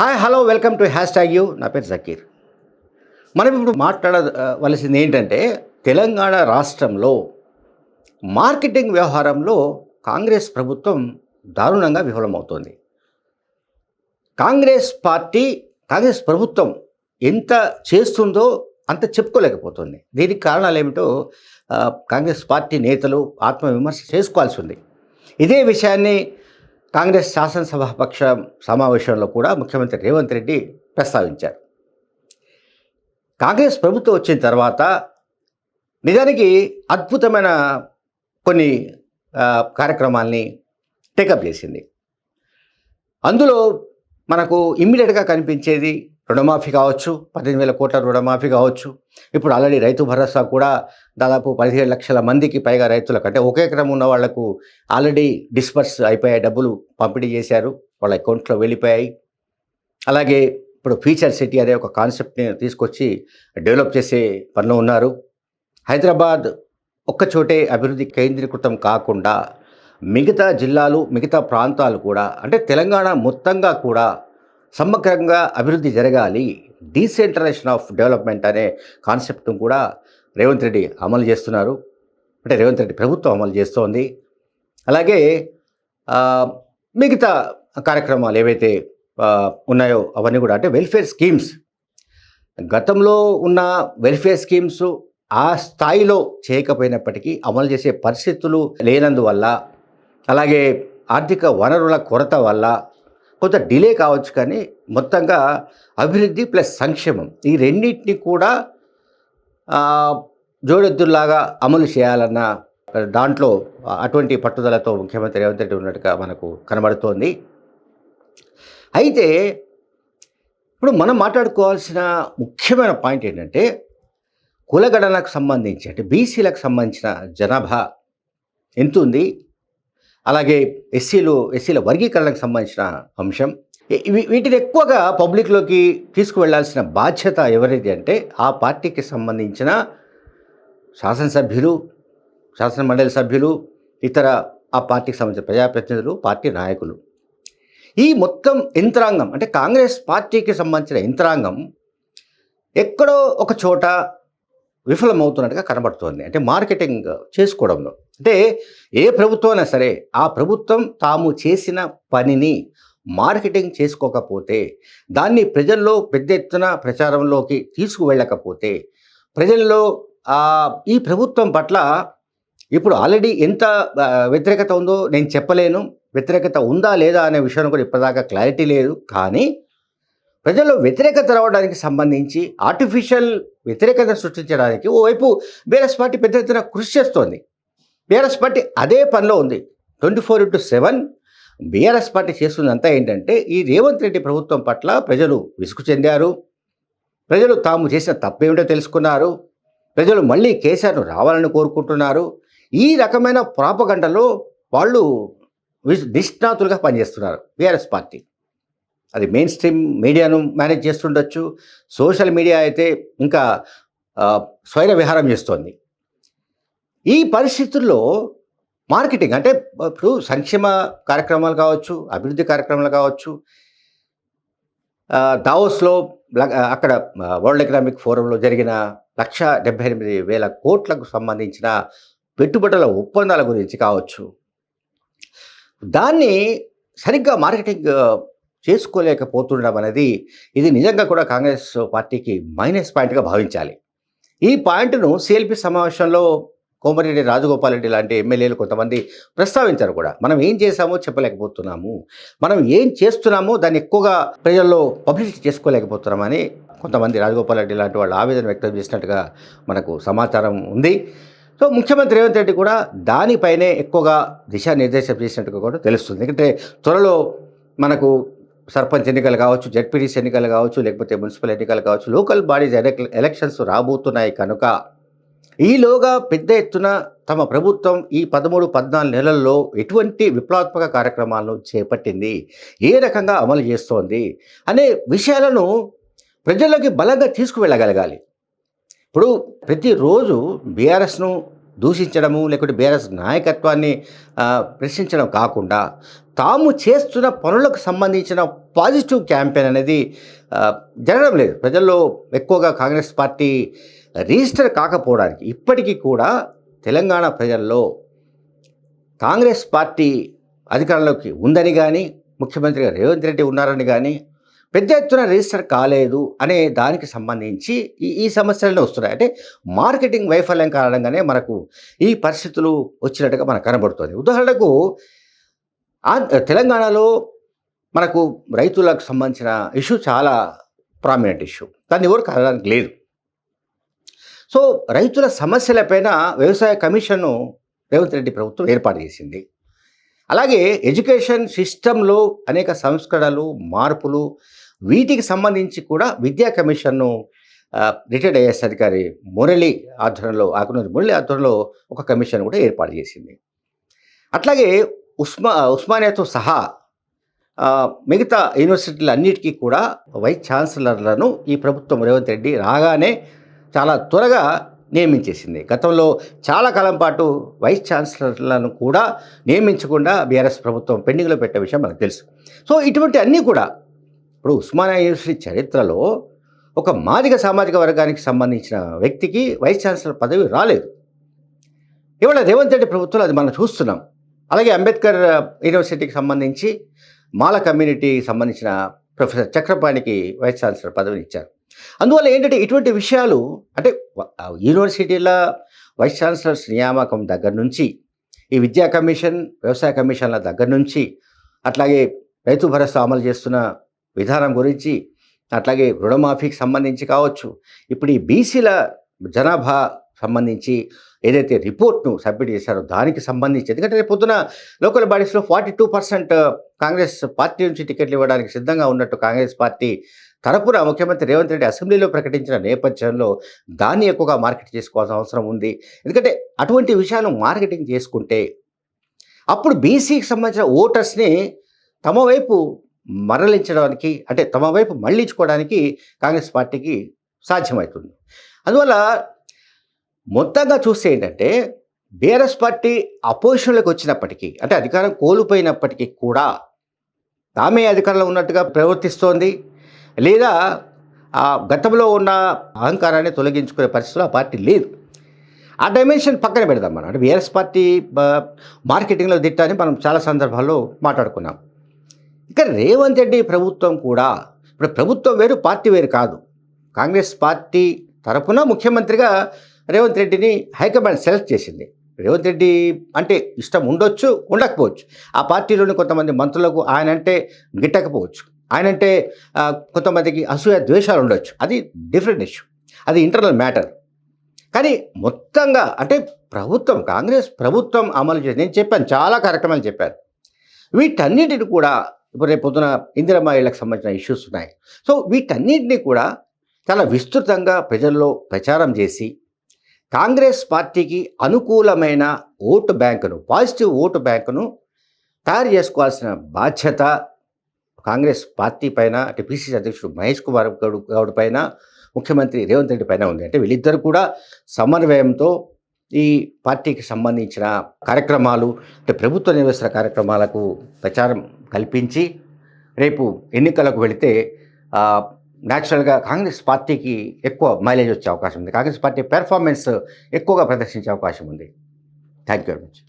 Hi hello welcome to hashtag you. నా పేరు జకీర్. మనం ఇప్పుడు మాట్లాడవలసింది ఏంటంటే తెలంగాణ రాష్ట్రంలో మార్కెటింగ్ వ్యవహారంలో కాంగ్రెస్ ప్రభుత్వం దారుణంగా విఫలమవుతోంది. కాంగ్రెస్ పార్టీ కాంగ్రెస్ ప్రభుత్వం ఎంత చేస్తుందో అంత చెప్పుకోలేకపోతుంది. దీనికి కారణాలు ఏమిటో కాంగ్రెస్ పార్టీ నేతలు ఆత్మవిమర్శ చేసుకోవాల్సి ఉంది. ఇదే విషయాన్ని కాంగ్రెస్ శాసనసభాపక్ష సమావేశంలో కూడా ముఖ్యమంత్రి రేవంత్ రెడ్డి ప్రస్తావించారు. కాంగ్రెస్ ప్రభుత్వం వచ్చిన తర్వాత నిజానికి అద్భుతమైన కొన్ని కార్యక్రమాల్ని టేకప్ చేసింది. అందులో మనకు ఇమ్మీడియట్గా కనిపించేది రుణమాఫీ కావచ్చు పద్దెనిమిది వేల కోట్ల రుణమాఫీ కావచ్చు. ఇప్పుడు ఆల్రెడీ రైతు భరోసా కూడా దాదాపు పదిహేడు లక్షల మందికి పైగా రైతులకు అంటే ఒకే క్రమం ఉన్న వాళ్ళకు ఆల్రెడీ డిస్పర్స్ అయిపోయాయి డబ్బులు పంపిణీ చేశారు వాళ్ళ అకౌంట్లో వెళ్ళిపోయాయి. అలాగే ఇప్పుడు ఫ్యూచర్ సిటీ అనే ఒక కాన్సెప్ట్ని తీసుకొచ్చి డెవలప్ చేసే పనిలో ఉన్నారు. హైదరాబాద్ ఒక్క చోటే అభివృద్ధి కేంద్రీకృతం కాకుండా మిగతా జిల్లాలు మిగతా ప్రాంతాలు కూడా అంటే తెలంగాణ మొత్తంగా కూడా సమగ్రంగా అభివృద్ధి జరగాలి డీసెంట్రలైజేషన్ ఆఫ్ డెవలప్మెంట్ అనే కాన్సెప్ట్ను కూడా రేవంత్ రెడ్డి అమలు చేస్తున్నారు. అంటే రేవంత్ రెడ్డి ప్రభుత్వం అమలు చేస్తోంది. అలాగే మిగతా కార్యక్రమాలు ఏవైతే ఉన్నాయో అవన్నీ కూడా అంటే వెల్ఫేర్ స్కీమ్స్ గతంలో ఉన్న వెల్ఫేర్ స్కీమ్స్ ఆ స్థాయిలో చేయకపోయినప్పటికీ అమలు చేసే పరిస్థితులు లేనందువల్ల అలాగే ఆర్థిక వనరుల కొరత వల్ల కొంత డిలే కావచ్చు కానీ మొత్తంగా అభివృద్ధి ప్లస్ సంక్షేమం. ఈ రెండింటిని కూడా జోడెద్దుల్లాగా అమలు చేయాలన్న దాంట్లో అటువంటి పట్టుదలతో ముఖ్యమంత్రి రేవంత్ రెడ్డి ఉన్నట్టుగా మనకు కనబడుతోంది. అయితే ఇప్పుడు మనం మాట్లాడుకోవాల్సిన ముఖ్యమైన పాయింట్ ఏంటంటే కులగణనకు సంబంధించి అంటే బీసీలకు సంబంధించిన జనాభా ఎంత ఉంది అలాగే ఎస్సీలు ఎస్సీల వర్గీకరణకు సంబంధించిన అంశం. వీటిని ఎక్కువగా పబ్లిక్లోకి తీసుకువెళ్ళాల్సిన బాధ్యత ఎవరిది అంటే ఆ పార్టీకి సంబంధించిన శాసనసభ్యులు శాసన మండలి సభ్యులు ఇతర ఆ పార్టీకి సంబంధించిన ప్రజాప్రతినిధులు పార్టీ నాయకులు. ఈ మొత్తం యంత్రాంగం అంటే కాంగ్రెస్ పార్టీకి సంబంధించిన యంత్రాంగం ఎక్కడో ఒక చోట విఫలమవుతున్నట్టుగా కనబడుతోంది. అంటే మార్కెటింగ్ చేసుకోవడంలో. అంటే ఏ ప్రభుత్వం అయినా సరే ఆ ప్రభుత్వం తాము చేసిన పనిని మార్కెటింగ్ చేసుకోకపోతే దాన్ని ప్రజల్లో పెద్ద ఎత్తున ప్రచారంలోకి తీసుకువెళ్ళకపోతే ప్రజల్లో ఈ ప్రభుత్వం పట్ల ఇప్పుడు ఆల్రెడీ ఎంత వ్యతిరేకత ఉందో నేను చెప్పలేను. వ్యతిరేకత ఉందా లేదా అనే విషయంలో కూడా ఇప్పటిదాకా క్లారిటీ లేదు. కానీ ప్రజల్లో వ్యతిరేకత రావడానికి సంబంధించి ఆర్టిఫిషియల్ వ్యతిరేకత సృష్టించడానికి ఓవైపు బీఆర్ఎస్ పార్టీ పెద్ద ఎత్తున కృషి చేస్తోంది. బీఆర్ఎస్ పార్టీ అదే పనిలో ఉంది. Twenty four into seven BRS party చేస్తున్నంతా ఏంటంటే ఈ రేవంత్ రెడ్డి ప్రభుత్వం పట్ల ప్రజలు విసుగు చెందారు. ప్రజలు తాము చేసిన తప్పేమిటో తెలుసుకున్నారు. ప్రజలు మళ్ళీ కేసీఆర్ను రావాలని కోరుకుంటున్నారు. ఈ రకమైన ప్రాపగంటలో వాళ్ళు నిష్ణాతులుగా పనిచేస్తున్నారు బీఆర్ఎస్ పార్టీ. అది మెయిన్ స్ట్రీమ్ మీడియాను మేనేజ్ చేస్తుండొచ్చు. సోషల్ మీడియా అయితే ఇంకా స్వైర విహారం చేస్తోంది. ఈ పరిస్థితుల్లో మార్కెటింగ్ అంటే ఇప్పుడు సంక్షేమ కార్యక్రమాలు కావచ్చు అభివృద్ధి కార్యక్రమాలు కావచ్చు దావోస్లో అక్కడ వరల్డ్ ఎకనామిక్ ఫోరంలో జరిగిన లక్ష డెబ్బై ఎనిమిది వేల కోట్లకు సంబంధించిన పెట్టుబడుల ఒప్పందాల గురించి కావచ్చు. దాన్ని సరిగ్గా మార్కెటింగ్ చేసుకోలేకపోతుండడం అనేది ఇది నిజంగా కూడా కాంగ్రెస్ పార్టీకి మైనస్ పాయింట్గా భావించాలి. ఈ పాయింట్ను సిఎల్పి సమావేశంలో కోమటిరెడ్డి రాజగోపాల్ రెడ్డి లాంటి ఎమ్మెల్యేలు కొంతమంది ప్రస్తావించారు కూడా. మనం ఏం చేశామో చెప్పలేకపోతున్నాము. మనం ఏం చేస్తున్నామో దాన్ని ఎక్కువగా ప్రజల్లో పబ్లిసిటీ చేసుకోలేకపోతున్నామని కొంతమంది రాజగోపాల్ రెడ్డి లాంటి వాళ్ళు ఆవేదన వ్యక్తం చేసినట్టుగా మనకు సమాచారం ఉంది. సో ముఖ్యమంత్రి రేవంత్ రెడ్డి కూడా దానిపైనే ఎక్కువగా దిశానిర్దేశం చేసినట్టుగా కూడా తెలుస్తుంది. ఎందుకంటే త్వరలో మనకు సర్పంచ్ ఎన్నికలు కావచ్చు జడ్పీటీసీ ఎన్నికలు కావచ్చు లేకపోతే మున్సిపల్ ఎన్నికలు కావచ్చు లోకల్ బాడీస్ ఎలక్షన్స్ రాబోతున్నాయి కనుక ఈలోగా పెద్ద ఎత్తున తమ ప్రభుత్వం ఈ పదమూడు పద్నాలుగు నెలల్లో ఎటువంటి విప్లవాత్మక కార్యక్రమాలను చేపట్టింది? ఏ రకంగా అమలు చేస్తోంది? అనే విషయాలను ప్రజల్లోకి బలంగా తీసుకువెళ్ళగలగాలి. ఇప్పుడు ప్రతిరోజు బీఆర్ఎస్ను దూషించడము లేకుంటే బీఆర్ఎస్ నాయకత్వాన్ని ప్రశ్నించడం కాకుండా తాము చేస్తున్న పనులకు సంబంధించిన పాజిటివ్ క్యాంపెయిన్ అనేది జరగడం లేదు. ప్రజల్లో ఎక్కువగా కాంగ్రెస్ పార్టీ రిజిస్టర్ కాకపోవడానికి ఇప్పటికీ కూడా తెలంగాణ ప్రజల్లో కాంగ్రెస్ పార్టీ అధికారంలోకి ఉందని కానీ ముఖ్యమంత్రిగా రేవంత్ రెడ్డి ఉన్నారని కానీ పెద్ద ఎత్తున రిజిస్టర్ కాలేదు అనే దానికి సంబంధించి ఈ ఈ సమస్యలనే వస్తున్నాయి. అంటే మార్కెటింగ్ వైఫల్యం కారణంగానే మనకు ఈ పరిస్థితులు వచ్చినట్టుగా మనకు కనబడుతుంది. ఉదాహరణకు తెలంగాణలో మనకు రైతులకు సంబంధించిన ఇష్యూ చాలా ప్రామినెంట్ ఇష్యూ దాన్ని ఎవరు కలగడానికి లేదు. సో రైతుల సమస్యలపైన వ్యవసాయ కమిషన్ను రేవంత్ రెడ్డి ప్రభుత్వం ఏర్పాటు చేసింది. అలాగే ఎడ్యుకేషన్ సిస్టంలో అనేక సంస్కరణలు మార్పులు వీటికి సంబంధించి కూడా విద్యా కమిషన్ను రిటైర్డ్ ఐఏఎస్ అధికారి మురళి ఆధ్వర్యంలో ఆకునూరి మురళి ఆధ్వర్యంలో ఒక కమిషన్ కూడా ఏర్పాటు చేసింది. అట్లాగే ఉస్మా ఉస్మానియాతో సహా మిగతా యూనివర్సిటీలు అన్నిటికీ కూడా వైస్ ఛాన్సలర్లను ఈ ప్రభుత్వం రేవంత్ రెడ్డి రాగానే చాలా త్వరగా నియమించేసింది. గతంలో చాలా కాలం పాటు వైస్ ఛాన్సలర్లను కూడా నియమించకుండా బీఆర్ఎస్ ప్రభుత్వం పెండింగ్లో పెట్టే విషయం మనకు తెలుసు. సో ఇటువంటి అన్నీ కూడా ఇప్పుడు ఉస్మానియా యూనివర్సిటీ చరిత్రలో ఒక మాదిగ సామాజిక వర్గానికి సంబంధించిన వ్యక్తికి వైస్ ఛాన్సలర్ పదవి రాలేదు. ఇవాళ రేవంత్ రెడ్డి ప్రభుత్వం అది మనం చూస్తున్నాం. అలాగే అంబేద్కర్ యూనివర్సిటీకి సంబంధించి మాల కమ్యూనిటీకి సంబంధించిన ప్రొఫెసర్ చక్రపాణికి వైస్ ఛాన్సలర్ పదవిని ఇచ్చారు. అందువల్ల ఏంటంటే ఇటువంటి విషయాలు అంటే యూనివర్సిటీల వైస్ ఛాన్సలర్స్ నియామకం దగ్గర నుంచి ఈ విద్యా కమిషన్ వ్యవసాయ కమిషన్ల దగ్గర నుంచి అట్లాగే రైతు భరోసా అమలు చేస్తున్న విధానం గురించి అట్లాగే రుణమాఫీకి సంబంధించి కావచ్చు ఇప్పుడు ఈ బీసీల జనాభా సంబంధించి ఏదైతే రిపోర్ట్ను సబ్మిట్ చేశారో దానికి సంబంధించి ఎందుకంటే రేపు పొద్దున local బాడీస్లో forty two percent Congress party నుంచి టికెట్లు ఇవ్వడానికి సిద్ధంగా ఉన్నట్టు కాంగ్రెస్ పార్టీ తరపున ముఖ్యమంత్రి రేవంత్ రెడ్డి అసెంబ్లీలో ప్రకటించిన నేపథ్యంలో దాన్ని ఎక్కువగా మార్కెట్ చేసుకోవాల్సిన అవసరం ఉంది. ఎందుకంటే అటువంటి విషయాలు మార్కెటింగ్ చేసుకుంటే అప్పుడు బీసీకి సంబంధించిన ఓటర్స్ని తమ వైపు మరలించడానికి అంటే తమ వైపు మళ్ళించుకోవడానికి కాంగ్రెస్ పార్టీకి సాధ్యమవుతుంది అందువల్ల మొత్తంగా చూస్తే ఏంటంటే బీఆర్ఎస్ పార్టీ అపోజిషన్లోకి వచ్చినప్పటికీ అంటే అధికారం కోల్పోయినప్పటికీ కూడా తామే అధికారంలో ఉన్నట్టుగా ప్రవర్తిస్తోంది. లేదా ఆ గతంలో ఉన్న అహంకారాన్ని తొలగించుకునే పరిస్థితిలో ఆ పార్టీ లేదు. ఆ డైమెన్షన్ పక్కన పెడదాం మనం. అంటే బీఆర్ఎస్ పార్టీ మార్కెటింగ్లో దిట్ట అని మనం చాలా సందర్భాల్లో మాట్లాడుకున్నాం. ఇక రేవంత్ రెడ్డి ప్రభుత్వం కూడా ఇప్పుడు ప్రభుత్వం వేరు పార్టీ వేరు కాదు. కాంగ్రెస్ పార్టీ తరఫున ముఖ్యమంత్రిగా రేవంత్ రెడ్డిని హైకమాండ్ సెలెక్ట్ చేసింది. రేవంత్ రెడ్డి అంటే ఇష్టం ఉండొచ్చు ఉండకపోవచ్చు. ఆ పార్టీలోని కొంతమంది మంత్రులకు ఆయన అంటే గిట్టకపోవచ్చు. ఆయన అంటే కొంతమందికి అసూయ ద్వేషాలు ఉండొచ్చు. అది డిఫరెంట్ ఇష్యూ అది ఇంటర్నల్ మ్యాటర్ కానీ మొత్తంగా అంటే ప్రభుత్వం కాంగ్రెస్ ప్రభుత్వం అమలు చేసి నేను చెప్పాను చాలా కార్యక్రమాలు చెప్పాను వీటన్నిటిని కూడా ఇప్పుడు రేపు పొద్దున ఇందిరమ్మ ఇళ్ళకి సంబంధించిన ఇష్యూస్ ఉన్నాయి. సో వీటన్నిటిని కూడా చాలా విస్తృతంగా ప్రజల్లో ప్రచారం చేసి కాంగ్రెస్ పార్టీకి అనుకూలమైన ఓటు బ్యాంకును పాజిటివ్ ఓటు బ్యాంకును తయారు చేసుకోవాల్సిన బాధ్యత కాంగ్రెస్ పార్టీ పైన అంటే పిసిసి అధ్యక్షుడు మహేష్ కుమార్ గౌడ్ గౌడ్ పైన ముఖ్యమంత్రి రేవంత్ రెడ్డి పైన ఉంది. అంటే వీళ్ళిద్దరు కూడా సమన్వయంతో ఈ పార్టీకి సంబంధించిన కార్యక్రమాలు అంటే ప్రభుత్వ నిర్వహిస్తున్న కార్యక్రమాలకు ప్రచారం కల్పించి రేపు ఎన్నికలకు వెళితే న్యాచురల్గా కాంగ్రెస్ పార్టీకి ఎక్కువ మైలేజ్ వచ్చే అవకాశం ఉంది. కాంగ్రెస్ పార్టీ పెర్ఫార్మెన్స్ ఎక్కువగా ప్రదర్శించే అవకాశం ఉంది. Thank you very much.